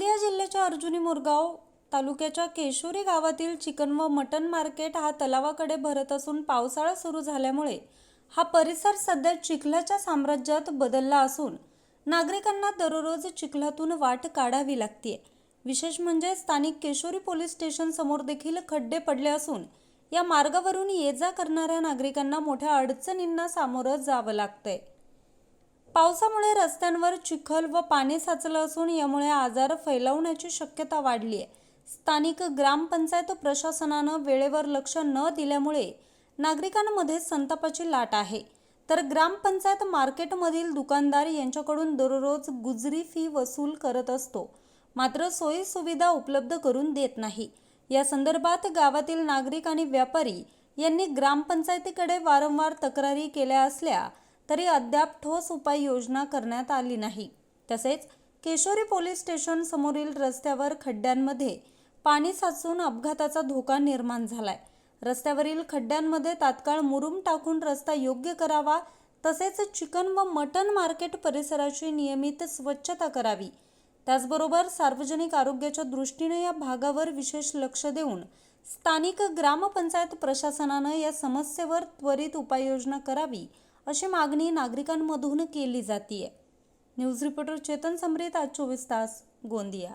जिल्ह्याच्या अर्जुनी मोरगाव तालुक्याच्या केशोरी गावातील चिकन व मटन मार्केट हा तलावाकडे भरत असून पावसाळा सुरू झाल्यामुळे हा परिसर सध्या चिखलाच्या साम्राज्यात बदलला असून नागरिकांना दररोज चिखलातून वाट काढावी लागते विशेष म्हणजे स्थानिक केशोरी पोलीस स्टेशन समोर देखील खड्डे पडले असून या मार्गावरून ये जा करणाऱ्या नागरिकांना मोठ्या अडचणींना सामोरं जावं लागतंय. पावसामुळे रस्त्यांवर चिखल व पाणी साचलं असून यामुळे आजार फैलावण्याची शक्यता वाढली आहे. स्थानिक ग्रामपंचायत प्रशासनानं वेळेवर लक्ष न दिल्यामुळे नागरिकांमध्ये संतापाची लाट आहे. तर ग्रामपंचायत मार्केटमधील दुकानदार यांच्याकडून दररोज गुजरी फी वसूल करत असतो. मात्र सोयी सुविधा उपलब्ध करून देत नाही. या संदर्भात गावातील नागरिक आणि व्यापारी यांनी ग्रामपंचायतीकडे वारंवार तक्रारी केल्या असल्या तरी अद्याप ठोस उपाययोजना करण्यात आली नाही. तसेच केशोरी पोलीस स्टेशन समोरील रस्त्यावर खड्ड्यांमध्ये पाणी साचून अपघाताचा धोका निर्माण झालाय. रस्त्यावरील खड्ड्यांमध्ये तात्काळ मुरुम टाकून रस्ता योग्य करावा तसेच चिकन व मटन मार्केट परिसराची नियमित स्वच्छता करावी. त्याचबरोबर सार्वजनिक आरोग्याच्या दृष्टीने या भागावर विशेष लक्ष देऊन स्थानिक ग्रामपंचायत प्रशासनानं या समस्येवर त्वरित उपाययोजना करावी अशी मागणी नागरिकांमधून केली जाते न्यूज रिपोर्टर चेतन समरेत आज चोवीस तास गोंदिया.